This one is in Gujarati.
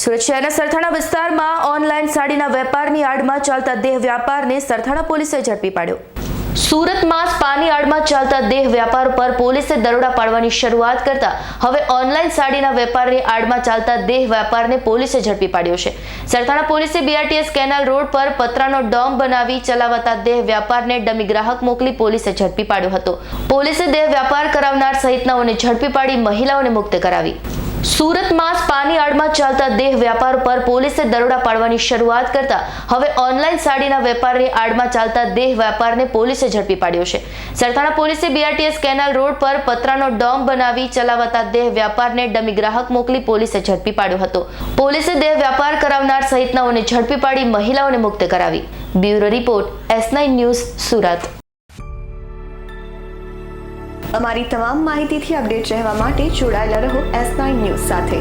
સુરત શહેરના સરથાણા વિસ્તારમાં ઓનલાઈન સાડીના વેપારની આડમાં ચાલતા દેહ વ્યાપારને સરથાણા પોલીસે ઝડપી પાડ્યો. સુરતમાં સ્પાની આડમાં ચાલતા દેહ વ્યાપાર પર પોલીસે દરોડા પાડવાની શરૂઆત કરતા હવે ઓનલાઈન સાડીના વેપારની આડમાં ચાલતા દેહ વ્યાપારને પોલીસે ઝડપી પાડ્યો છે. સરથાણા પોલીસે બીઆરટીએસ કેનાલ રોડ પર પતરાનો ડોમ બનાવી ચલાવતા દેહ વ્યાપારને ડમી ગ્રાહક મોકલી પોલીસે ઝડપી પાડ્યો હતો. પોલીસે દેહ વ્યાપાર કરાવનાર સહિતનાઓને ઝડપી પાડી મહિલાઓને મુક્ત કરાવી. સુરતમાં સ્પાની આડમાં ચાલતા દેહ વ્યાપાર પર પોલીસે દરોડા પાડવાની શરૂઆત કરતા હવે ઓનલાઈન સાડીના વેપારની આડમાં ચાલતા દેહ વ્યાપારને પોલીસે ઝડપી પાડ્યો છે. સરથાણા પોલીસે બીઆરટીએસ કેનાલ રોડ પર પતરાનો ડોમ બનાવી ચલાવતા દેહ વ્યાપારને ડમી ગ્રાહક મોકલી પોલીસે ઝડપી પાડ્યો હતો. પોલીસે દેહ વ્યાપાર કરાવનાર સહિતનાઓને ઝડપી પાડી મહિલાઓને મુક્ત કરાવી. Bureau report S news, Surat. અમારી તમામ માહિતીથી અપડેટ રહેવા માટે જોડાયેલા રહો એસ ન્યૂઝ સાથે.